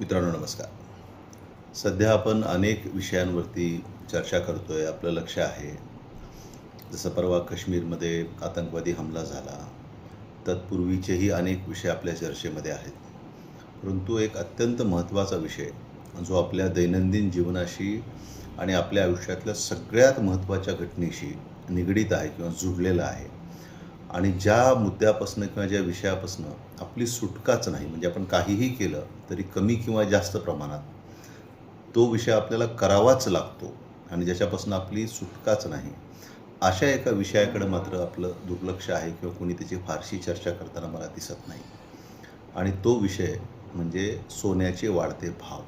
मित्रांनो नमस्कार. सध्या आपण अनेक विषयांवरती चर्चा करतो आहे आपलं लक्ष आहे. जसं परवा काश्मीरमध्ये आतंकवादी हमला झाला तत्पूर्वीचेही अनेक विषय आपल्या चर्चेमध्ये आहेत. परंतु एक अत्यंत महत्त्वाचा विषय जो आपल्या दैनंदिन जीवनाशी आणि आपल्या आयुष्यातल्या सगळ्यात महत्त्वाच्या घटनेशी निगडीत आहे किंवा जुडलेला आहे आणि ज्या मुद्द्यापासून किंवा ज्या विषयापासून आपली सुटकाच नाही म्हणजे आपण काहीही केलं तरी कमी किंवा जास्त प्रमाणात तो विषय आपल्याला करावाच लागतो आणि ज्याच्यापासून आपली सुटकाच नाही. अशा एका विषयाकडे मात्र आपलं दुर्लक्ष आहे किंवा कोणी त्याची फारशी चर्चा करताना मला दिसत नाही. आणि तो विषय म्हणजे सोन्याचे वाढते भाव.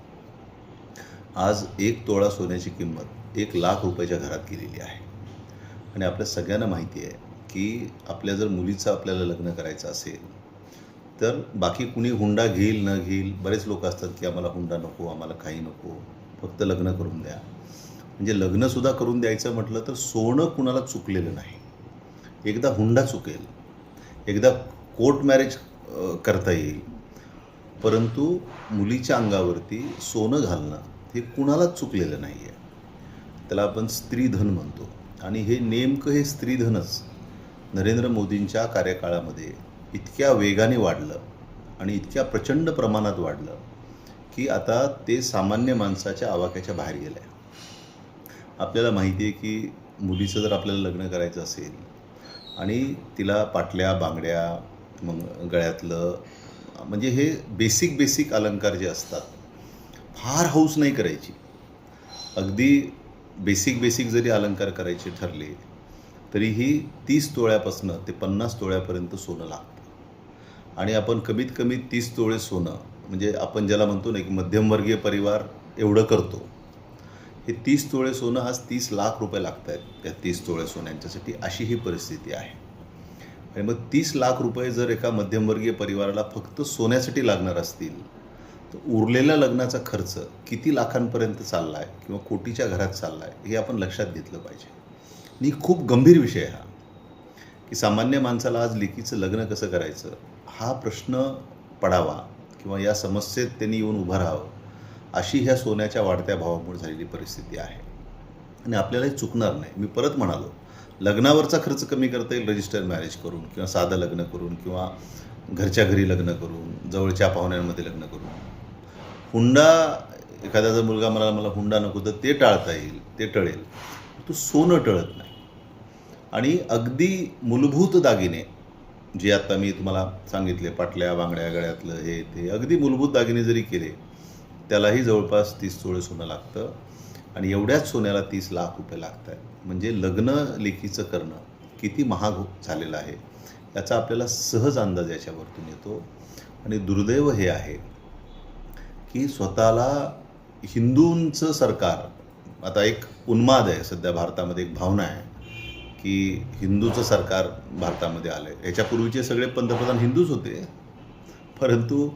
आज एक तोळा सोन्याची किंमत एक लाख रुपयाच्या घरात गेलेली आहे. आणि आपल्या सगळ्यांना माहिती आहे की आपल्या जर मुलीचं आपल्याला लग्न करायचं असेल तर बाकी कुणी हुंडा घेईल न घेईल बरेच लोक असतात की आम्हाला हुंडा नको आम्हाला काही नको फक्त लग्न करून द्या. म्हणजे लग्नसुद्धा करून द्यायचं म्हटलं तर सोनं कुणाला चुकलेलं नाही. एकदा हुंडा चुकेल एकदा कोर्ट मॅरेज करता येईल परंतु मुलीच्या अंगावरती सोनं घालणं हे कुणालाच चुकलेलं नाही आहे त्याला आपण स्त्रीधन म्हणतो. आणि हे नेमकं हे स्त्रीधनच. नरेंद्र मोदींच्या कार्यकाळामध्ये इतक्या वेगाने वाढलं आणि इतक्या प्रचंड प्रमाणात वाढलं की आता ते सामान्य माणसाच्या आवाक्याच्या बाहेर गेलं आहे आपल्याला माहिती आहे की मुलीचं जर आपल्याला लग्न करायचं असेल आणि तिला पाटल्या बांगड्या मग गळ्यातलं म्हणजे हे बेसिक बेसिक अलंकार जे असतात फार हौस नाही करायची. अगदी बेसिक बेसिक जरी अलंकार करायचे ठरले तरीही तीस तोळ्यापासनं ते पन्नास तोळ्यापर्यंत सोनं लागतं. आणि आपण कमीत कमी तीस तोळे सोनं म्हणजे आपण ज्याला म्हणतो ना की मध्यमवर्गीय परिवार एवढं करतो. हे तीस तोळे सोनं आज तीस लाख रुपये लागत आहेत त्या तीस तोळे सोन्यांच्यासाठी अशी ही परिस्थिती आहे. आणि मग तीस लाख रुपये जर एका मध्यमवर्गीय परिवाराला फक्त सोन्यासाठी लागणार असतील तर उरलेल्या लग्नाचा खर्च किती लाखांपर्यंत चालला आहे किंवा कोटीच्या घरात चालला आहे हे आपण लक्षात घेतलं पाहिजे. आणि खूप गंभीर विषय हा. की सामान्य माणसाला आज लेकीचं लग्न कसं करायचं हा प्रश्न पडावा किंवा या समस्येत त्यांनी येऊन उभं राहावं अशी ह्या सोन्याच्या वाढत्या भावामुळे झालेली परिस्थिती आहे. आणि आपल्यालाही चुकणार नाही. मी परत म्हणालो लग्नावरचा खर्च कमी करता येईल रजिस्टर मॅरेज करून किंवा साधं लग्न करून किंवा घरच्या घरी लग्न करून जवळच्या पाहुण्यांमध्ये लग्न करून. हुंडा एखाद्याचा मुलगा मला मला हुंडा नको तर ते टाळता येईल ते टळेल. तो सोनं टळत नाही. आणि अगदी मूलभूत दागिने जे आता मी तुम्हाला सांगितले पाटल्या बांगड्या गळ्यातलं हे ते अगदी मूलभूत दागिने जरी केले त्यालाही जवळपास तीस तोळे सोनं लागतं आणि एवढ्याच सोन्याला तीस लाख रुपये लागत आहेत म्हणजे लग्न लेखीचं करणं किती महाग झालेलं आहे याचा आपल्याला सहज अंदाज याच्यावरतून येतो. आणि दुर्दैव हे आहे की स्वतःला हिंदूंचं सरकार आता एक उन्माद आहे सध्या भारतामध्ये एक भावना आहे की हिंदूचं सरकार भारतामध्ये आलं आहे याच्यापूर्वीचे सगळे पंतप्रधान हिंदूच होते. परंतु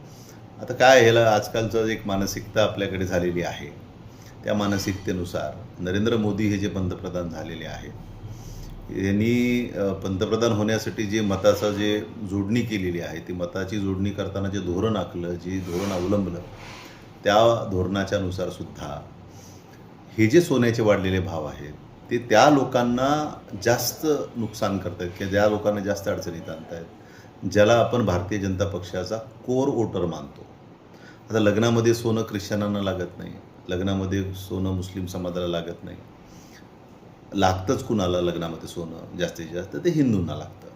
आता काय ह्याला आजकालचं एक मानसिकता आपल्याकडे झालेली आहे. त्या मानसिकतेनुसार नरेंद्र मोदी हे जे पंतप्रधान झालेले आहेत यांनी पंतप्रधान होण्यासाठी जे मताचा जे जोडणी केलेली आहे ती मताची जोडणी करताना जे धोरण आखलं जे धोरण अवलंबलं त्या धोरणाच्यानुसार सुद्धा हे जे सोन्याचे वाढलेले भाव आहेत ते त्या लोकांना जास्त नुकसान करत आहेत किंवा ज्या लोकांना जास्त अडचणीत आणत आहेत ज्याला आपण भारतीय जनता पक्षाचा कोर वोटर मानतो. आता लग्नामध्ये सोनं ख्रिश्चनांना लागत नाही लग्नामध्ये सोनं मुस्लिम समाजाला लागत नाही. लागतंच कुणाला लग्नामध्ये सोनं जास्तीत जास्त? ते हिंदूंना लागतं.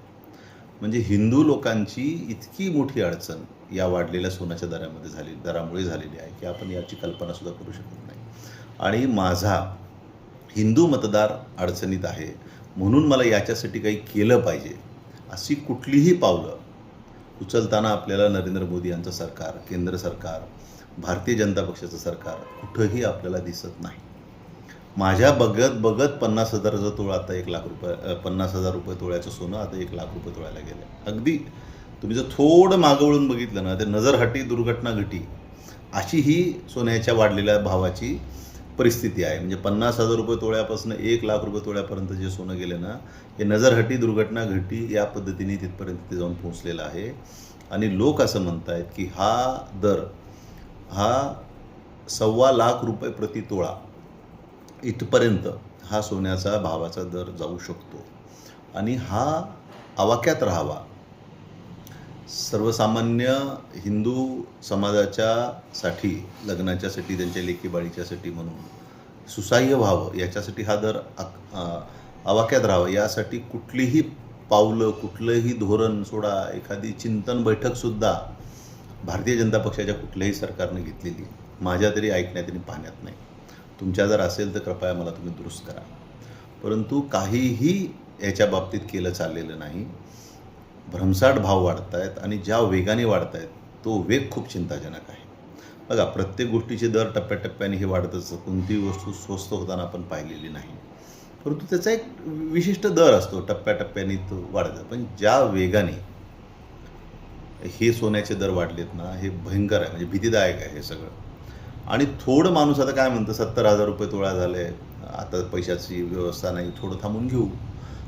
म्हणजे हिंदू लोकांची इतकी मोठी अडचण या वाढलेल्या सोन्याच्या दरामध्ये झाली दरामुळे झालेली आहे की आपण याची कल्पनासुद्धा करू शकत नाही. आणि माझा हिंदू मतदार अडचणीत आहे. म्हणून मला याच्यासाठी काही केलं पाहिजे. अशी कुठलीही पावलं उचलताना आपल्याला नरेंद्र मोदी यांचं सरकार केंद्र सरकार भारतीय जनता पक्षाचं सरकार कुठंही आपल्याला दिसत नाही. माझ्या बघत बघत पन्नास हजाराचा तोळ आता एक लाख रुपये पन्नास हजार रुपये तोळ्याचं सोनं आता एक लाख रुपये तोळ्याला गेलं अगदी तुम्ही जर थोडं मागं वळून बघितलं ना तर नजर हटी दुर्घटना घटी अशी ही सोन्याच्या वाढलेल्या भावाची परिस्थिती आहे. म्हणजे पन्नास हजार रुपये तोळ्यापासून एक लाख रुपये तोळ्यापर्यंत जे सोनं गेलं ना हे नजरहटी दुर्घटना घटी या पद्धतीने तिथपर्यंत ते जाऊन पोहोचलेलं आहे. आणि लोक असं म्हणत आहेत की हा दर हा सव्वा लाख रुपये प्रति तोळा इथपर्यंत हा सोन्याचा भावाचा दर जाऊ शकतो. आणि हा आवाक्यात राहावा. सर्वसामान्य हिंदू समाजाच्या साठी लग्नाच्यासाठी त्यांच्या लेकीबाळीच्यासाठी म्हणून सुसाह्य व्हावं याच्यासाठी हा दर आक- आवाक्यात राहावं. यासाठी कुठलीही पावलं कुठलंही धोरण सोडा एखादी चिंतन बैठकसुद्धा भारतीय जनता पक्षाच्या कुठल्याही सरकारने घेतलेली माझ्या तरी ऐकण्यात आणि पाहण्यात नाही. तुमच्या जर असेल तर कृपया मला तुम्ही दुरुस्त करा. परंतु काहीही याच्या बाबतीत केलं चाललेलं नाही. भ्रमसाट भाव वाढत आहेत आणि ज्या वेगाने वाढत आहेत तो वेग खूप चिंताजनक आहे. बघा प्रत्येक गोष्टीचे दर टप्प्याटप्प्याने हे वाढतच असतं. कोणतीही वस्तू स्वस्त होताना आपण पाहिलेली नाही. परंतु त्याचा एक विशिष्ट दर असतो. टप्प्याटप्प्याने तो वाढत. पण ज्या वेगाने हे सोन्याचे दर वाढलेत ना हे भयंकर आहे. म्हणजे भीतीदायक आहे हे सगळं. आणि थोडं माणूस आता काय म्हणतं सत्तर हजार रुपये तोळा झाले. आता पैशाची व्यवस्था नाही थोडं थांबून घेऊ.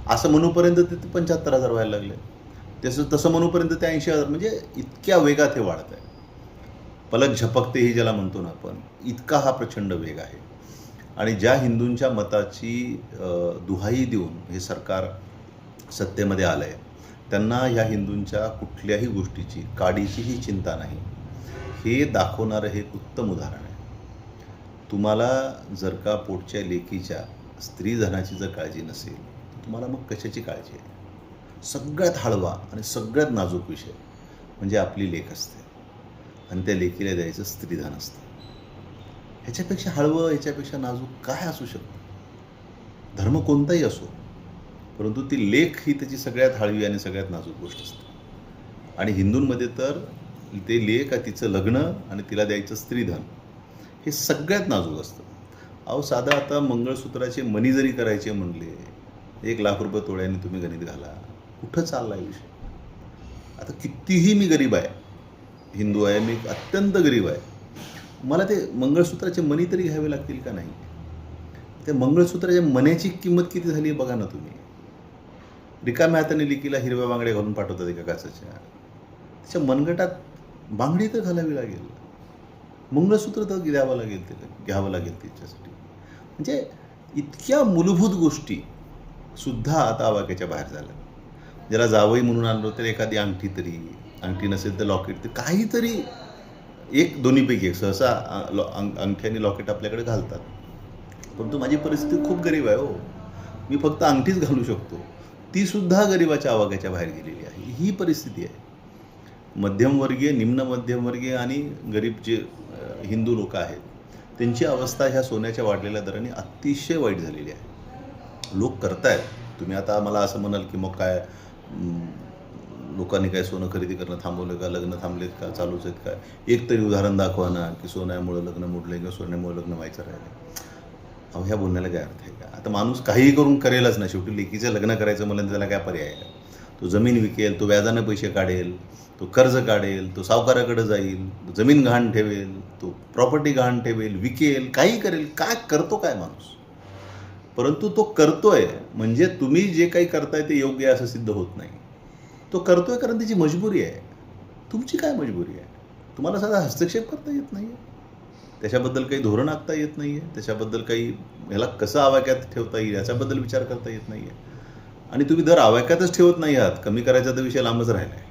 असं म्हणूपर्यंत ते पंच्याहत्तर हजार व्हायला लागले. तसं तसं म्हणूपर्यंत ते ऐंशी हजार म्हणजे इतक्या वेगात हे वाढत आहे. पलक झपकते ही ज्याला म्हणतो ना आपण इतका हा प्रचंड वेग आहे. आणि ज्या हिंदूंच्या मताची दुहाई देऊन हे सरकार सत्तेमध्ये आलं आहे त्यांना ह्या हिंदूंच्या कुठल्याही गोष्टीची काडीचीही चिंता नाही. हे दाखवणारं हे एक उत्तम उदाहरण आहे. तुम्हाला जर का पोटच्या लेकीच्या स्त्रीधनाची जर काळजी नसेल तर तुम्हाला मग कशाची काळजी आहे? सगळ्यात हळवा आणि सगळ्यात नाजूक विषय म्हणजे आपली लेख असते. आणि त्या लेखीला द्यायचं स्त्रीधन असतं. ह्याच्यापेक्षा हळवं ह्याच्यापेक्षा नाजूक काय असू शकतं? धर्म कोणताही असो परंतु ती लेख ही त्याची सगळ्यात हळवी आणि सगळ्यात नाजूक गोष्ट असते. आणि हिंदूंमध्ये तर ते लेख तिचं लग्न आणि तिला द्यायचं स्त्रीधन हे सगळ्यात नाजूक असतं. अहो साधं आता मंगळसूत्राचे मनी जरी करायचे म्हणले एक लाख रुपये तोळ्याने तुम्ही गणित घाला. कुठं चालला आहे विषय? आता कितीही मी गरीब आहे हिंदू आहे मी अत्यंत गरीब आहे मला ते मंगळसूत्राचे मनी तरी घ्यावे लागतील का नाही? त्या मंगळसूत्राच्या मण्याची किंमत किती झाली आहे बघा ना तुम्ही. रिकाम्या हाताने लिकीला हिरव्या बांगड्या घालून पाठवतात एका काचाच्या. त्याच्या मनगटात बांगडी तर घालावी लागेल. मंगळसूत्र तर द्यावं लागेल ते घ्यावं लागेल त्याच्यासाठी. म्हणजे इतक्या मूलभूत गोष्टी सुद्धा आता आवाक्याच्या बाहेर झाल्या. ज्याला जावई म्हणून आणलो तर एखादी अंगठी तरी अंगठी नसेल तर लॉकेट तर काहीतरी एक दोन्हीपैकी एक सहसा लॉ- अंग अंगठी आणि लॉकेट आपल्याकडे घालतात. परंतु माझी परिस्थिती खूप गरीब आहे हो. मी फक्त अंगठीच घालू शकतो. ती सुद्धा गरिबाच्या आवाक्याच्या बाहेर गेलेली आहे. ही परिस्थिती आहे. मध्यमवर्गीय निम्न मध्यमवर्गीय आणि गरीब जे हिंदू लोक आहेत त्यांची अवस्था ह्या सोन्याच्या वाढलेल्या दराने अतिशय वाईट झालेली आहे. लोक करतायत. तुम्ही आता मला असं म्हणाल की मग काय लोकांनी काय सोनं खरेदी करणं थांबवलं का? लग्न थांबलेत का? चालूच आहेत का? एक तरी उदाहरण दाखवा ना की सोन्यामुळं लग्न मोडले किंवा सोन्यामुळं लग्न व्हायचं राहिलं अहो ह्या बोलण्याला काय अर्थ आहे का? आता माणूस काहीही करून करेलच ना. शेवटी लेकीचं लग्न करायचं म्हणलं त्याला काय पर्याय आहे? तो जमीन विकेल तो व्याजानं पैसे काढेल तो कर्ज काढेल तो सावकाराकडे जाईल जमीन गहाण ठेवेल तो प्रॉपर्टी गहाण ठेवेल विकेल काही करेल. काय करतो काय माणूस? परंतु तो करतोय. म्हणजे तुम्ही जे काही करताय ते योग्य असं सिद्ध होत नाही. तो करतोय कारण त्याची मजबुरी आहे. तुमची काय मजबुरी आहे? तुम्हाला साधा हस्तक्षेप करता येत नाही आहे त्याच्याबद्दल काही धोरण आखता येत नाही आहे त्याच्याबद्दल काही ह्याला कसं आवाक्यात ठेवता येईल याच्याबद्दल विचार करता येत नाही आहे आणि तुम्ही दर आवाक्यातच ठेवत नाही आहात. कमी करायचा तर विषय लांबच राहिला आहे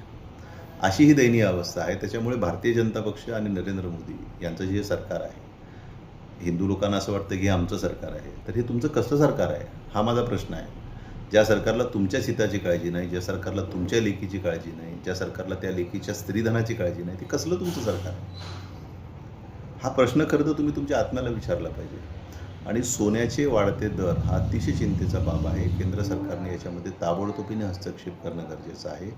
अशी ही दयनीय अवस्था आहे. त्याच्यामुळे भारतीय जनता पक्ष आणि नरेंद्र मोदी यांचं जे सरकार आहे हिंदू लोकांना असं वाटतं की हे आमचं सरकार आहे. तर हे तुमचं कसं सरकार आहे? हा माझा प्रश्न आहे. ज्या सरकारला तुमच्या हिताची काळजी नाही ज्या सरकारला तुमच्या लेकीची काळजी नाही ज्या सरकारला त्या लेकीच्या स्त्रीधनाची काळजी नाही ते कसलं तुमचं सरकार आहे? हा प्रश्न खरं तर तुम्ही तुमच्या आत्म्याला विचारला पाहिजे. आणि सोन्याचे वाढते दर हा अतिशय चिंतेचा बाब आहे. केंद्र सरकारने याच्यामध्ये ताबडतोबीने हस्तक्षेप करणं गरजेचं आहे.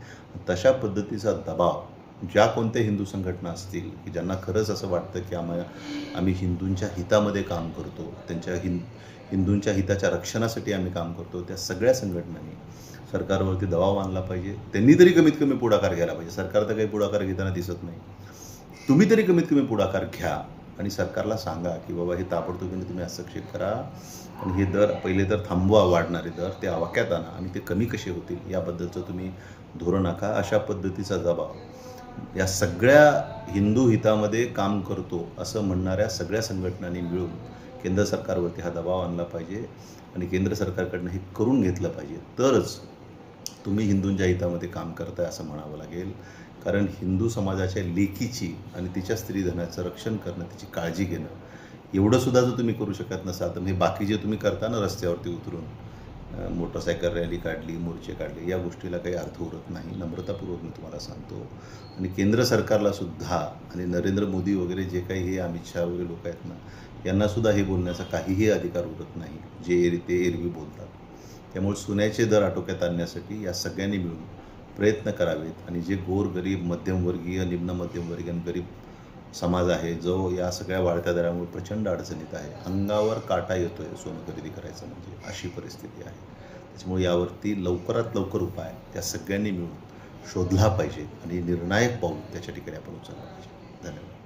तशा पद्धतीचा दबाव ज्या कोणत्या हिंदू संघटना असतील की ज्यांना खरंच असं वाटतं की आम्हा आम्ही हिंदूंच्या हितामध्ये काम करतो त्यांच्या हिंद हिंदूंच्या हिताच्या रक्षणासाठी आम्ही काम करतो त्या सगळ्या संघटनांनी सरकारवरती दबाव आणला पाहिजे. त्यांनी तरी कमीत कमी पुढाकार घ्यायला पाहिजे. सरकार तर काही पुढाकार घेताना दिसत नाही. तुम्ही तरी कमीत कमी पुढाकार घ्या आणि सरकारला सांगा की बाबा हे ताबडतोबीने तुम्ही हस्तक्षेप करा आणि हे दर पहिले तर थांबवा वाढणारे दर ते आवाक्यात आणा आणि ते कमी कसे होतील याबद्दलचं तुम्ही धोरण आखा. अशा पद्धतीचा दबाव. या सगळ्या हिंदू हितामध्ये काम करतो असं म्हणणाऱ्या सगळ्या संघटनांनी मिळून केंद्र सरकारवरती हा दबाव आणला पाहिजे आणि केंद्र सरकारकडनं हे करून घेतलं पाहिजे. तरच तुम्ही हिंदूंच्या हितामध्ये काम करताय असं म्हणावं लागेल. कारण हिंदू समाजाच्या लेखीची आणि तिच्या स्त्रीधनाचं रक्षण करणं तिची काळजी घेणं एवढंसुद्धा जर तुम्ही करू शकत नसाल तर हे बाकी जे तुम्ही करता ना रस्त्यावरती उतरून मोटरसायकल रॅली काढली मोर्चे काढले या गोष्टीला काही अर्थ उरत नाही. नम्रतापूर्वक मी तुम्हाला सांगतो. आणि केंद्र सरकारला सुद्धा आणि नरेंद्र मोदी वगैरे जे काही हे अमित शहा वगैरे लोक आहेत ना यांनासुद्धा हे बोलण्याचा काहीही अधिकार उरत नाही. जे ते एरवी बोलतात. त्यामुळे सोन्याचे दर आटोक्यात आणण्यासाठी या सगळ्यांनी मिळून प्रयत्न करावेत. आणि जे गोर गरीब मध्यमवर्गीय निम्न मध्यमवर्गीय आणि गरीब समाज आहे जो या सगळ्या वाढत्या दरामुळे प्रचंड अडचणीत आहे. अंगावर काटा येतो आहे सोनं खरेदी करायचं म्हणजे अशी परिस्थिती आहे. त्याच्यामुळे यावरती लवकरात लवकर उपाय त्या सगळ्यांनी मिळून शोधला पाहिजे आणि निर्णायक पाऊल त्याच्या ठिकाणी आपण उचलला पाहिजे. धन्यवाद.